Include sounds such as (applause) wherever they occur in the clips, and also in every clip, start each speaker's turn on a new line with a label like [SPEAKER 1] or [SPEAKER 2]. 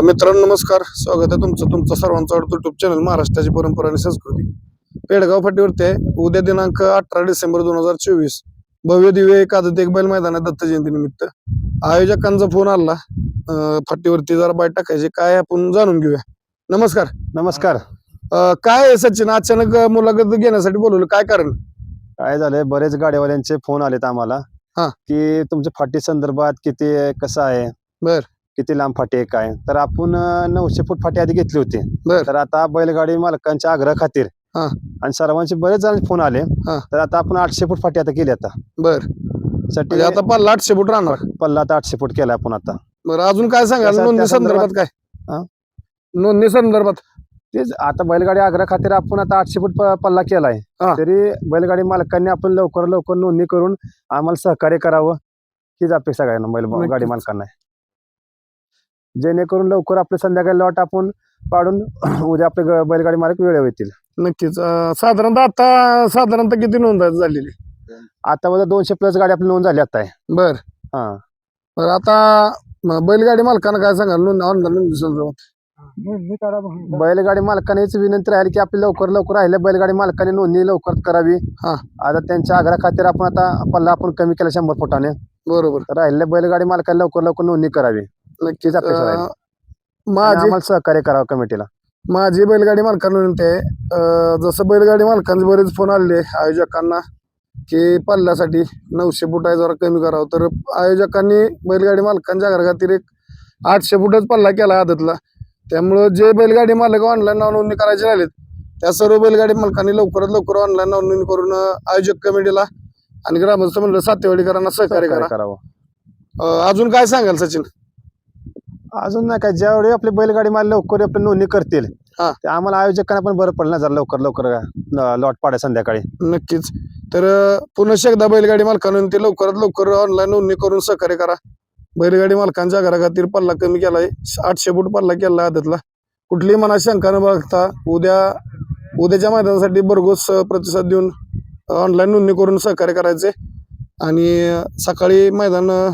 [SPEAKER 1] मित्रांनो नमस्कार. स्वागत आहे तुमचं. तुमचं सर्वांचं आवडतं युट्यूब चॅनल महाराष्ट्राची परंपरा आणि संस्कृती. पेडगाव फाटीवरती आहे. उद्या दिनांक अठरा डिसेंबर दोन हजार चोवीस. भव्य दिव्य एक आदत एक बैल मैदान आहे दत्त जयंती निमित्त. आयोजकांचा फोन आला. फाटीवरती जरा बाय टाकायचे. काय आपण जाणून घेऊया. नमस्कार.
[SPEAKER 2] नमस्कार.
[SPEAKER 1] काय सचिन? अचानक मुलाखत घेण्यासाठी बोलवलं. काय कारण?
[SPEAKER 2] काय झालंय? बरेच गाडीवाल्यांचे फोन आलेत आम्हाला.
[SPEAKER 1] हा.
[SPEAKER 2] की तुमच्या फाटी संदर्भात किती आहे, कसं आहे?
[SPEAKER 1] बर.
[SPEAKER 2] किती लांब फाटी आहे काय तर आपण अं, नऊशे फूट फाटी आधी घेतली होती
[SPEAKER 1] बर.
[SPEAKER 2] तर आता बैलगाडी मालकांच्या आग्रह खातीर
[SPEAKER 1] हा.
[SPEAKER 2] आणि सर्वांचे बरेच जण फोन आले
[SPEAKER 1] हा.
[SPEAKER 2] तर आता आपण आठशे फूट फाटी आता केली आता बरसाठी
[SPEAKER 1] म्हणजे आता पल्ला आठशे फूट राहणार
[SPEAKER 2] पल्ला आता आठशे फूट केला आपण आता
[SPEAKER 1] बरं अजून काय
[SPEAKER 2] त्याचा-
[SPEAKER 1] नोंदणी
[SPEAKER 2] त्या
[SPEAKER 1] संदर्भात काय
[SPEAKER 2] हा?
[SPEAKER 1] नोंदणी संदर्भात
[SPEAKER 2] तेच आता बैलगाडी आग्रह खातीर आपण आता आठशे फूट प- पल्ला केलाय
[SPEAKER 1] हा.
[SPEAKER 2] तरी बैलगाडी मालकांनी आपण लवकर लवकर नोंदणी करून आम्हाला सहकार्य करावं हीच अपेक्षा आहे ना बैल गाडी
[SPEAKER 1] नक्कीच.
[SPEAKER 2] मालकांना जेणेकरून लवकर आपले संध्याकाळी लॉट आपण पाडून (clears throat) उद्या आपले ग- बैलगाडी मालक वेळेवर येतील.
[SPEAKER 1] नक्कीच. अं, साधारणतः आता साधारणतः किती नोंद झालेली?
[SPEAKER 2] आता मध्ये दोनशे प्लस गाडी आपली नोंद झाली आता आहे.
[SPEAKER 1] बर.
[SPEAKER 2] हा.
[SPEAKER 1] बर आता म, बैलगाडी मालकांना काय सांगाल? नोंद ऑनलाईन संदर्भात
[SPEAKER 2] बैलगाडी मालकांनी हीच विनंती राहील की आपली लवकर लवकर राहिले बैलगाडी मालकांनी नोंदणी लवकर करावी.
[SPEAKER 1] हा.
[SPEAKER 2] आता त्यांच्या आग्रह खातीर आपण आता पल्ला आपण कमी केला शंभर फुटाने.
[SPEAKER 1] बरोबर.
[SPEAKER 2] राहिलेल्या बैलगाडी मालकांनी लवकर लवकर नोंदणी करावी.
[SPEAKER 1] नक्कीच
[SPEAKER 2] अपेक्षा राहील.
[SPEAKER 1] अं,
[SPEAKER 2] आणि
[SPEAKER 1] माझी
[SPEAKER 2] आम्हाला सहकार्य करावं कमिटीला.
[SPEAKER 1] माझी बैलगाडी मालकांना विनंती आहे अं, जसं बैलगाडी मालकांचे बरेच फोन आले आयोजकांना की पल्ल्यासाठी नऊशे फूट आहे जरा कमी करावं. तर आयोजकांनी बैलगाडी मालकांच्या घराखातीर एक आठशे फुटच पल्ला केला आदतला. त्यामुळं जे बैलगाडी मालक ऑनलाईन नोंदणी करायचे राहिलेत त्या सर्व बैलगाडी मालकांनी लवकरात लवकर ऑनलाईन नोंदणी करून अं, आयोजक कमिटीला आणि ग्रामस्थ मंडळ सातेवाडीकरांना सहकार्य
[SPEAKER 2] सहकार्य
[SPEAKER 1] करा
[SPEAKER 2] करावं.
[SPEAKER 1] अं, अजून काय सांगाल सचिन?
[SPEAKER 2] अजून नाही काय ज्यावेळी आपली बैलगाडी माल लवकर आपली नोंदणी करतील
[SPEAKER 1] हा.
[SPEAKER 2] ते आम्हाला आयोजकांना पण बरं पडलं ना जरा लवकर लवकर लॉट पाड्या संध्याकाळी.
[SPEAKER 1] नक्कीच. तर अं, पुन्हा एकदा बैलगाडी मालकांनी ते लवकरात लवकर ऑनलाईन नोंदणी करून सहकार्य करा. बैलगाडी मालकांच्या घराखातीर पल्ला कमी केलाय आठशे फूट पल्ला केला आदतला. कुठलीही मनात शंका न बाळगता उद्या उद्याच्या मैदानासाठी भरघोस अं, प्रतिसाद देऊन ऑनलाईन नोंदणी करून सहकार्य करायचे आणि अं, सकाळी मैदान अं,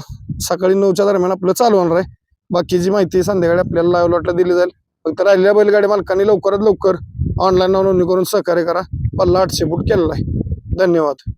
[SPEAKER 1] सकाळी नऊच्या दरम्यान आपलं चालू होणार आहे. बाकीची माहिती संध्याकाळी आपल्याला लाईव्ह लॉटला दिली जाईल. फक्त राहिलेल्या बैलगाडी मालकांनी लवकरात लवकर ऑनलाईन नोंदणी करून सहकार्य करा. पल्ला आठशे फूट केलेला आहे. धन्यवाद.